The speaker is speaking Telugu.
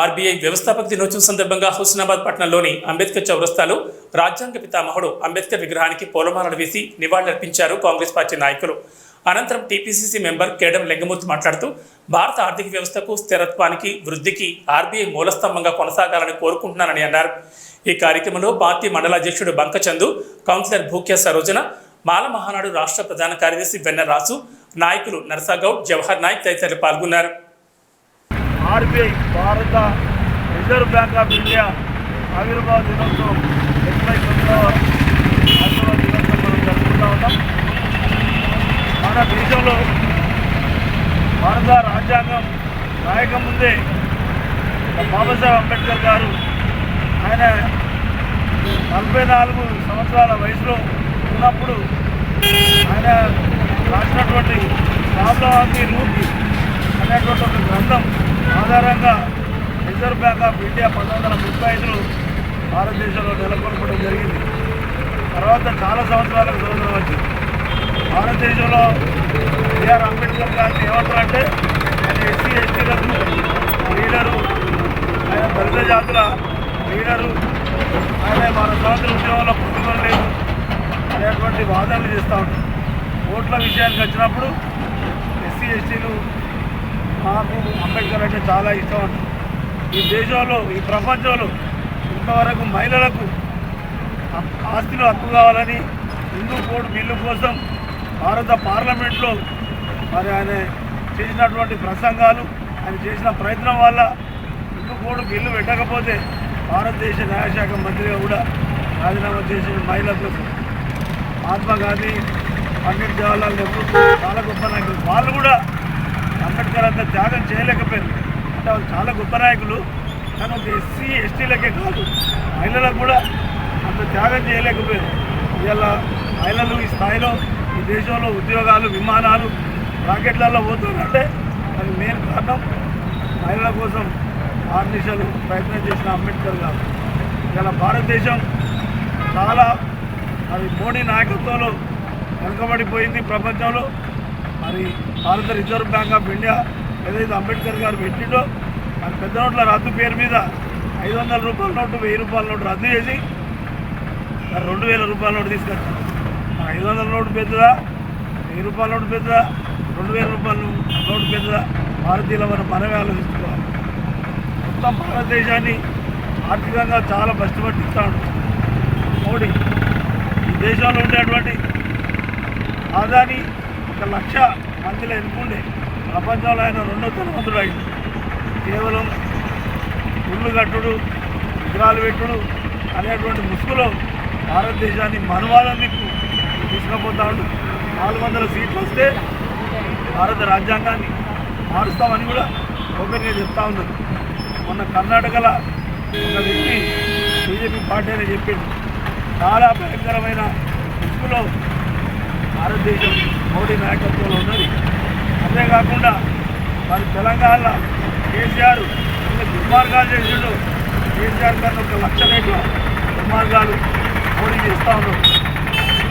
ఆర్బీఐ వ్యవస్థాపక దినోత్సవం సందర్భంగా హుస్నాబాద్ పట్టణంలోని అంబేద్కర్ చౌరస్తాలో రాజ్యాంగ పితామహుడు అంబేద్కర్ విగ్రహానికి పూలమాలలు వేసి నివాళులర్పించారు కాంగ్రెస్ పార్టీ నాయకులు. అనంతరం టీపీసీసీ మెంబర్ కేడం లింగమూర్తి మాట్లాడుతూ భారత ఆర్థిక వ్యవస్థకు స్థిరత్వానికి వృద్ధికి ఆర్బీఐ మూలస్తంభంగా కొనసాగాలని కోరుకుంటున్నానని అన్నారు. ఈ కార్యక్రమంలో పార్టీ మండల అధ్యక్షుడు బంకచందు కౌన్సిలర్ భూక్య సరోజన మాల మహానాడు రాష్ట్ర ప్రధాన కార్యదర్శి వెన్న రాసు నాయకులు నరసాగౌడ్ జవహర్ నాయక్ తదితరులు పాల్గొన్నారు. ఆర్బీఐ భారత రిజర్వ్ బ్యాంక్ ఆఫ్ ఇండియా ఆవిర్భావ దినోత్సవం ముప్పై తొమ్మిదవ ఆవిర్భావ దినోత్సవం మనం జరుపుకుంటా ఉన్నాం. మన దేశంలో భారత రాజ్యాంగం రాయకముందే బాబాసాహెబ్ అంబేద్కర్ గారు ఆయన నలభై నాలుగు సంవత్సరాల వయసులో ఉన్నప్పుడు ఆయన రాసినటువంటి రామ్లవాది నూతి అనేటువంటి ఒక గ్రంథం ఆధారంగా రిజర్వ్ బ్యాంక్ ఆఫ్ ఇండియా పంతొమ్మిది వందల ముప్పై ఐదులో భారతదేశంలో నెలకొల్పడం జరిగింది. తర్వాత చాలా సంవత్సరాలకు స్వతంత్రం వచ్చింది. భారతదేశంలో బిఆర్ అంబేద్కర్ గారిని ఏమంటారంటే ఆయన ఎస్సీ ఎస్టీలకు లీడరు ఆయన దళిత జాతుల లీడరు ఆయన మన స్వాతంత్ర ఉద్యమంలో పుట్టుకొని లేదు అనేటువంటి వాదనలు చేస్తూ ఉంటారు ఓట్ల విషయానికి వచ్చినప్పుడు ఎస్సీ ఎస్టీలు మాకు అంబేద్కర్ అంటే చాలా ఇష్టం ఈ దేశంలో ఈ ప్రపంచంలో ఇంతవరకు మహిళలకు హక్- ఆస్తిలో హక్కు కావాలని హిందూ కోడ్ బిల్లు కోసం భారత పార్లమెంట్లో మరి ఆయన చేసినటువంటి ప్రసంగాలు ఆయన చేసిన ప్రయత్నం వల్ల హిందూ కోడ్ బిల్లు పెట్టకపోతే భారతదేశ న్యాయశాఖ మంత్రిగా కూడా రాజీనామా చేసిన మహిళలకు కోసం మహాత్మా గాంధీ పండిట్ జవహర్లాల్ నెహ్రూ చాలా గొప్ప నాయకులు వాళ్ళు కూడా అంబేద్కర్ అంత త్యాగం చేయలేకపోయారు అంటే వాళ్ళు చాలా గొప్ప నాయకులు కానీ ఒక ఎస్సీ ఎస్టీలకే కాదు మహిళలకు కూడా అంత త్యాగం చేయలేకపోయారు. ఇవాళ మహిళలు ఈ స్థాయిలో ఈ దేశంలో ఉద్యోగాలు విమానాలు రాకెట్లలో పోతున్నారంటే అది మెయిన్ కారణం. మహిళల కోసం ఆర్నిషలు ప్రయత్నం చేసిన అంబేద్కర్ గారు. ఇలా భారతదేశం చాలా అది మోడీ నాయకత్వంలో వెనుకబడిపోయింది ప్రపంచంలో. మరి భారత రిజర్వ్ బ్యాంక్ ఆఫ్ ఇండియా ఏదైతే అంబేద్కర్ గారు పెట్టిండో పెద్ద నోట్ల రద్దు పేరు మీద ఐదు వందల రూపాయల నోటు వెయ్యి రూపాయల నోటు రద్దు చేసి మరి రెండు వేల రూపాయల నోటు తీసుకొచ్చారు ఐదు వందల నోటు పెద్దదా? వెయ్యి రూపాయల నోటు పెద్దదా? రెండు వేల రూపాయల నోటు పెద్దదా? భారతీయుల మనం మనమే ఆలోచించుకోవాలి. మొత్తం భారతదేశాన్ని ఆర్థికంగా చాలా కష్టపట్టిస్తాడు. మోడీ ఈ దేశంలో ఉండేటువంటి ఆదాని ఒక లక్ష మందిలో ఎన్నుకుండే ప్రపంచంలో ఆయన రెండో ధనవంతుడు అయింది కేవలం గుళ్ళు కట్టుడు విగ్రహాలు పెట్టుడు అనేటువంటి ముసుగులో భారతదేశాన్ని మనువాదం దిక్కు తీసుకుపోతాడు నాలుగు వందల సీట్లు వస్తే భారత రాజ్యాంగాన్ని మారుస్తామని కూడా ఓపెన్గా చెప్తా ఉన్నారు మొన్న కర్ణాటకలో ఒక వ్యక్తి బీజేపీ పార్టీ అని చెప్పింది చాలా భయంకరమైన ముసుగులో భారతదేశం మోడీ నాయకత్వంలో ఉన్నది. అంతేకాకుండా మరి తెలంగాణలో కేసీఆర్ కొన్ని దుర్మార్గాలు చేసిండు. కేసీఆర్ గారిని ఒక లక్ష రేట్లు దుర్మార్గాలు మోడీకి చేస్తూ ఉన్నాడు